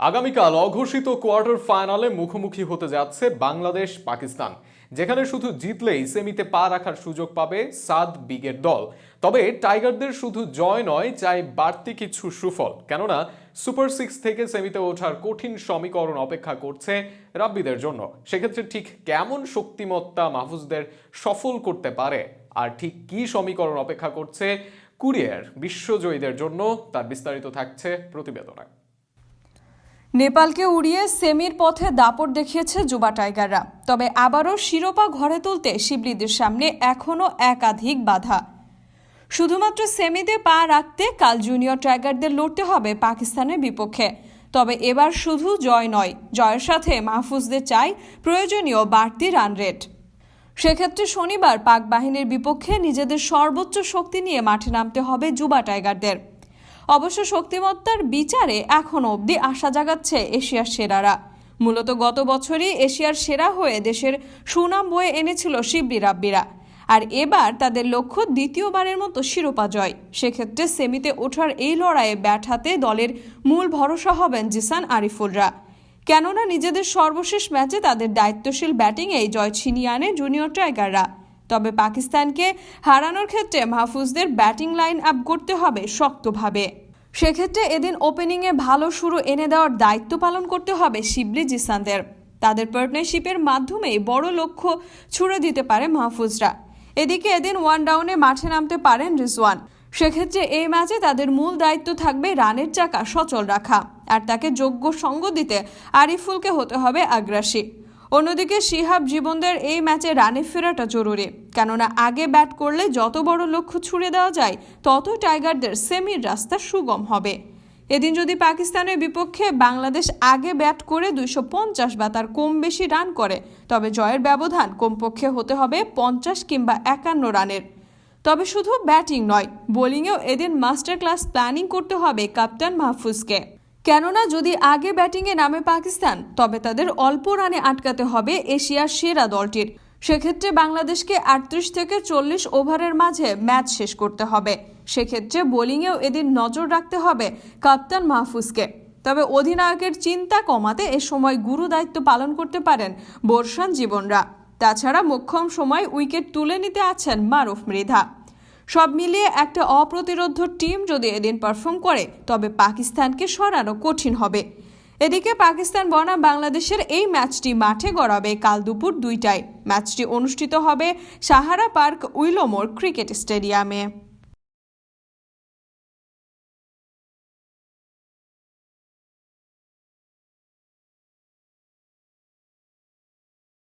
আগামীকাল অঘোষিত কোয়ার্টার ফাইনালে মুখোমুখি হতে যাচ্ছে বাংলাদেশ, পাকিস্তান, যেখানে শুধু জিতলেই সেমিতে পা রাখার সুযোগ পাবে সাদ বিগের দল। তবে টাইগারদের শুধু জয় নয়, চাই বাড়তি কিছু সুফল। কেননা, সুপার সিক্স থেকে সেমিতে ওঠার কঠিন সমীকরণ অপেক্ষা করছে রাব্বিদের জন্য। সেক্ষেত্রে ঠিক কেমন শক্তিমত্তা মাহফুজদের সফল করতে পারে? আর ঠিক কী সমীকরণ অপেক্ষা করছে কুরিয়ার বিশ্বজয়ীদের জন্য, তার বিস্তারিত থাকছে প্রতিবেদনে। নেপালকে উড়িয়ে সেমির পথে দাপট দেখিয়েছে যুবা টাইগাররা। তবে আবারও শিরোপা ঘরে তুলতে শিবলিদের সামনে এখনও একাধিক বাধা। শুধুমাত্র সেমিতে পা রাখতে কাল জুনিয়র টাইগারদের লড়তে হবে পাকিস্তানের বিপক্ষে। তবে এবার শুধু জয় নয়, জয়ের সাথে মাহফুজদের চাই প্রয়োজনীয় বাড়তি রান রেট সেক্ষেত্রে শনিবার পাক বাহিনীর বিপক্ষে নিজেদের সর্বোচ্চ শক্তি নিয়ে মাঠে নামতে হবে যুবা টাইগারদের। অবশ্য শক্তিমত্তার বিচারে এখনও অবধি আশা জাগাচ্ছে এশিয়ার সেরারা। মূলত গত বছরই এশিয়ার সেরা হয়ে দেশের সুনাম বয়ে এনেছিল শিবলি রাব্বিরা। আর এবার তাদের লক্ষ্য দ্বিতীয়বারের মতো শিরোপা জয়। সেক্ষেত্রে সেমিতে ওঠার এই লড়াইয়ে ব্যাট হাতে দলের মূল ভরসা হবেন জিসান আরিফুলরা। কেননা নিজেদের সর্বশেষ ম্যাচে তাদের দায়িত্বশীল ব্যাটিংয়েই জয় ছিনিয়ে আনে জুনিয়র টাইগাররা তবে পাকিস্তানকে হারানোর ক্ষেত্রে মাহফুজদের ব্যাটিং লাইন আপ করতে হবে শক্তভাবে। সেক্ষেত্রে এদিন ওপেনিংয়ে ভালো শুরু এনে দেওয়ার দায়িত্ব পালন করতে হবে শিবলি জিসানদের। তাদের পার্টনারশিপের মাধ্যমেই বড় লক্ষ্য ছুড়ে দিতে পারে মাহফুজরা। এদিকে এদিন ওয়ান ডাউনে মাঠে নামতে পারেন রিজওয়ান। সেক্ষেত্রে এই ম্যাচে তাদের মূল দায়িত্ব থাকবে রানের চাকা সচল রাখা। আর তাকে যোগ্য সঙ্গ দিতে আরিফুলকে হতে হবে আগ্রাসী। অন্যদিকে শিহাব জীবনদের এই ম্যাচে রানে ফেরাটা জরুরি। কেননা আগে ব্যাট করলে যত বড় লক্ষ্য ছুড়ে দেওয়া যায় তত টাইগারদের সেমির রাস্তা সুগম হবে। এদিন যদি পাকিস্তানের বিপক্ষে বাংলাদেশ আগে ব্যাট করে দুইশো পঞ্চাশ বা তার কম বেশি রান করে, তবে জয়ের ব্যবধান কমপক্ষে হতে হবে পঞ্চাশ কিংবা একান্ন রানের। তবে শুধু ব্যাটিং নয়, বোলিংয়েও এদিন মাস্টার ক্লাস প্ল্যানিং করতে হবে কাপ্তান মাহফুজকে। কেননা যদি আগে ব্যাটিংয়ে নামে পাকিস্তান, তবে তাদের অল্প রানে আটকাতে হবে এশিয়ার সেরা দলটির। সেক্ষেত্রে বাংলাদেশকে আটত্রিশ থেকে চল্লিশ ওভারের মাঝে ম্যাচ শেষ করতে হবে। সেক্ষেত্রে বোলিংয়েও এদিন নজর রাখতে হবে কাপ্তান মাহফুজকে। তবে অধিনায়কের চিন্তা কমাতে এ সময় গুরু দায়িত্ব পালন করতে পারেন বর্ষান জীবনরা। তাছাড়া মোক্ষম সময় উইকেট তুলে নিতে আছেন মারুফ মৃধা। সব মিলিয়ে একটা অপ্রতিরোধ টিম যদি এদিন পারফর্ম করে, তবে পাকিস্তানকে সরানো কঠিন হবে। এদিকে পাকিস্তান বনাম বাংলাদেশের এই ম্যাচটি মাঠে গড়াবে কাল দুপুর দুইটায়। ম্যাচটি অনুষ্ঠিত হবে সাহারা পার্ক উইলোমোর ক্রিকেট স্টেডিয়ামে।